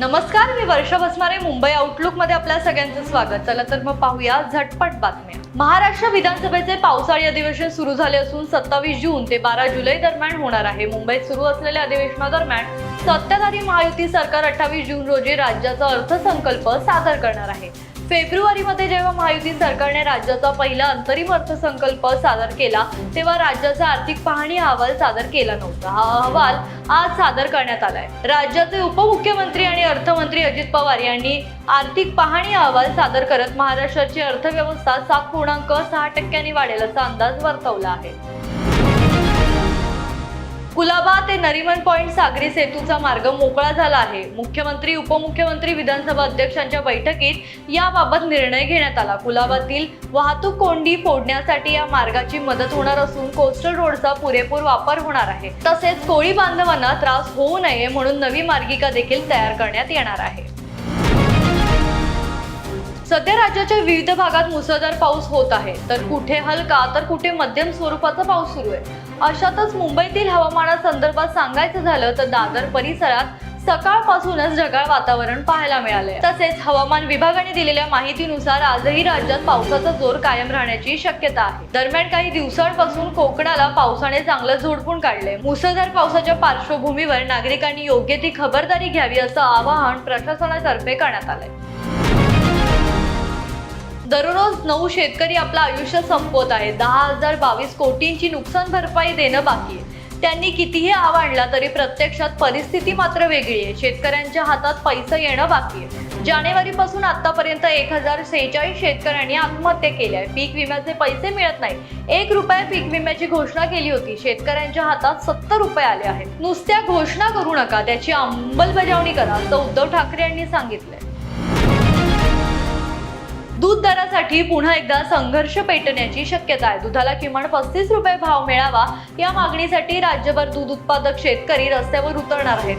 नमस्कार मी वर्षा बसणारे मुंबई आउटलुकमध्ये आपल्या सगळ्यांचं स्वागत. चला तर मग पाहूया झटपट बातम्या. महाराष्ट्र विधानसभेचे पावसाळी अधिवेशन सुरू झाले असून सत्तावीस जून ते बारा जुलै दरम्यान होणार आहे. मुंबईत सुरू असलेल्या अधिवेशनादरम्यान सत्ताधारी महायुती सरकार अठ्ठावीस जून रोजी राज्याचा अर्थसंकल्प सादर करणार आहे. फेब्रुवारीमध्ये जेव्हा महायुती सरकारने राज्याचा पहिला अंतरिम अर्थसंकल्प सादर केला तेव्हा राज्याचा आर्थिक पाहणी अहवाल सादर केला नव्हता. हा अहवाल आज सादर करण्यात आलाय. राज्याचे उपमुख्यमंत्री आणि अर्थमंत्री अजित पवार यांनी आर्थिक पाहणी अहवाल सादर करत महाराष्ट्राची अर्थव्यवस्था सात पूर्णांक सहा टक्क्यांनी वाढेल असा अंदाज वर्तवला आहे. कुलाबा ते नरिमन पॉइंट सागरी सेतूचा मार्ग मोकळा झाला आहे. मुख्यमंत्री उपमुख्यमंत्री विधानसभा अध्यक्षांच्या बैठकीत याबाबत निर्णय घेण्यात आला. कुलाबातील वाहतूक कोंडी फोडण्यासाठी या मार्गाची मदत होणार असून कोस्टल रोडचा पुरेपूर वापर होणार आहे. तसेच कोळी बांधवांना त्रास होऊ नये म्हणून नवी मार्गिका देखील तयार करण्यात येणार आहे. सध्या राज्याच्या विविध भागात मुसळधार पाऊस होत आहे. तर कुठे हलका तर कुठे मध्यम स्वरूपाचा पाऊस सुरू आहे. अशातच मुंबईतील हवामानासंदर्भात सांगायचं झालं तर दादर परिसरात सकाळपासूनच ढगाळ वातावरण पाहायला मिळालंय. तसेच हवामान विभागाने दिलेल्या माहितीनुसार आजही राज्यात पावसाचा जोर कायम राहण्याची शक्यता आहे. दरम्यान काही दिवसांपासून कोकणाला पावसाने चांगलं झोडपून काढले मुसळधार पावसाच्या पार्श्वभूमीवर नागरिकांनी योग्य ती खबरदारी घ्यावी असं आवाहन प्रशासनातर्फे करण्यात आलंय. दररोज नऊ शेतकरी आपलं आयुष्य संपवत आहे दहा हजार बावीस कोटींची नुकसान भरपाई देणं बाकी आहे. त्यांनी कितीही आव आणला तरी प्रत्यक्षात परिस्थिती मात्र वेगळी आहे. शेतकऱ्यांच्या हातात पैसा येणं बाकी आहे. जानेवारीपासून आतापर्यंत एक हजार सेहेचाळीस शेतकऱ्यांनी आत्महत्या केल्या आहे. पीक विम्याचे पैसे मिळत नाही. एक रुपया पीक विम्याची घोषणा केली होती. शेतकऱ्यांच्या हातात सत्तर रुपये आले आहेत. नुसत्या घोषणा करू नका. त्याची अंमलबजावणी करा असं उद्धव ठाकरे यांनी सांगितलंय. दूध दरासाठी पुन्हा एकदा संघर्ष पेटण्याची शक्यता आहे. दुधाला किमान पस्तीस रुपये भाव मिळावा या मागणीसाठी राज्यभर दूध उत्पादक शेतकरी रस्त्यावर उतरणार आहेत.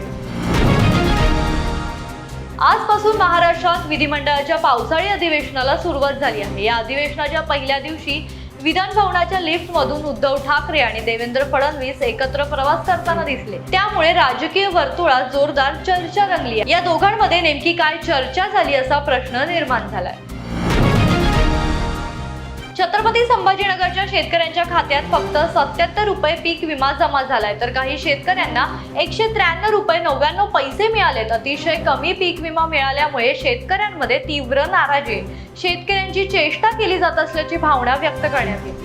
आजपासून महाराष्ट्रात विधिमंडळाच्या पावसाळी अधिवेशनाला सुरुवात झाली आहे. या अधिवेशनाच्या पहिल्या दिवशी विधान भवनाच्या लिफ्टमधून उद्धव ठाकरे आणि देवेंद्र फडणवीस एकत्र प्रवास करताना दिसले. त्यामुळे राजकीय वर्तुळात जोरदार चर्चा रंगली आहे. या दोघांमध्ये नेमकी काय चर्चा झाली असा प्रश्न निर्माण झालाय. छत्रपती संभाजीनगरच्या शेतकऱ्यांच्या खात्यात फक्त सत्याहत्तर रुपये पीक विमा जमा झालाय. तर काही शेतकऱ्यांना एकशे त्र्याण्णव रुपये नव्याण्णव पैसे मिळालेत. अतिशय कमी पीक विमा मिळाल्यामुळे शेतकऱ्यांमध्ये तीव्र नाराजी. शेतकऱ्यांची चेष्टा केली जात असल्याची भावना व्यक्त करण्यात येते.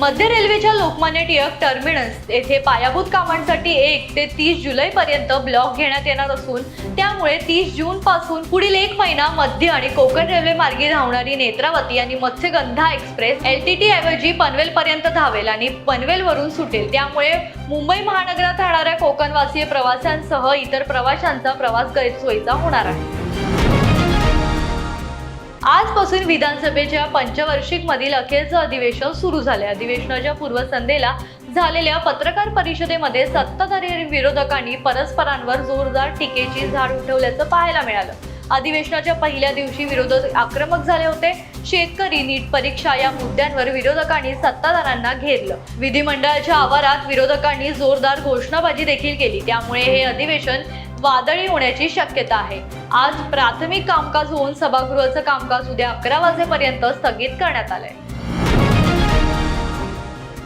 मध्य रेल्वेच्या लोकमान्य टिळक टर्मिनस येथे पायाभूत कामांसाठी एक ते तीस जुलै पर्यंत ब्लॉक घेण्यात येणार असून त्यामुळे तीस जून पासून पुढील एक महिना मध्य आणि कोकण रेल्वे मार्गे धावणारी नेत्रावती आणि Matsyagandha express L T T ऐवजी पनवेल पर्यंत धावेल आणि पनवेल वरून सुटेल. त्यामुळे मुंबई महानगरात राहणाऱ्या कोकणवासीय प्रवाशांसह इतर प्रवाशांचा प्रवास गैरसोयीचा होणार आहे. आजपासून विधानसभेच्या पंचवार्षिक मधील अखेरचं अधिवेशन सुरू झाले अधिवेशनाच्या पूर्वसंध्येला झालेल्या पत्रकार परिषदेमध्ये सत्ताधारी विरोधकांनी परस्परांवर जोरदार टीकेची झाड उठवल्याचं पाहायला मिळालं. अधिवेशनाच्या पहिल्या दिवशी विरोधक आक्रमक झाले होते. शेतकरी नीट परीक्षा या मुद्द्यांवर विरोधकांनी सत्ताधारांना घेरलं. विधिमंडळाच्या आवारात विरोधकांनी जोरदार घोषणाबाजी देखील केली. त्यामुळे हे अधिवेशन वादळी होण्याची शक्यता आहे. आज प्राथमिक कामकाज होऊन सभागृहाचं कामकाज उद्या अकरा वाजेपर्यंत स्थगित करण्यात आलंय.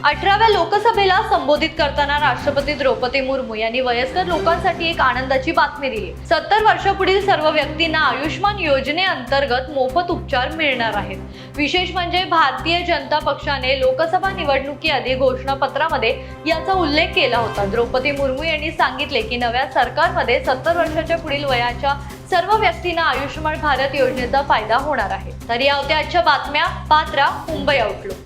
अठराव्या लोकसभेला संबोधित करताना राष्ट्रपती द्रौपदी मुर्मू यांनी वयस्कर लोकांसाठी एक आनंदाची बातमी दिली. सत्तर वर्षापुढील सर्व व्यक्तींना आयुष्मान योजनेअंतर्गत मोफत उपचार मिळणार आहेत. विशेष म्हणजे भारतीय जनता पक्षाने लोकसभा निवडणुकीआधी घोषणापत्रामध्ये याचा उल्लेख केला होता. द्रौपदी मुर्मू यांनी सांगितले की नव्या सरकारमध्ये सत्तर वर्षाच्या पुढील वयाच्या सर्व व्यक्तींना आयुष्यमान भारत योजनेचा फायदा होणार आहे. तर या होत्या आजच्या बातम्या. पात्रा मुंबई आउटलुक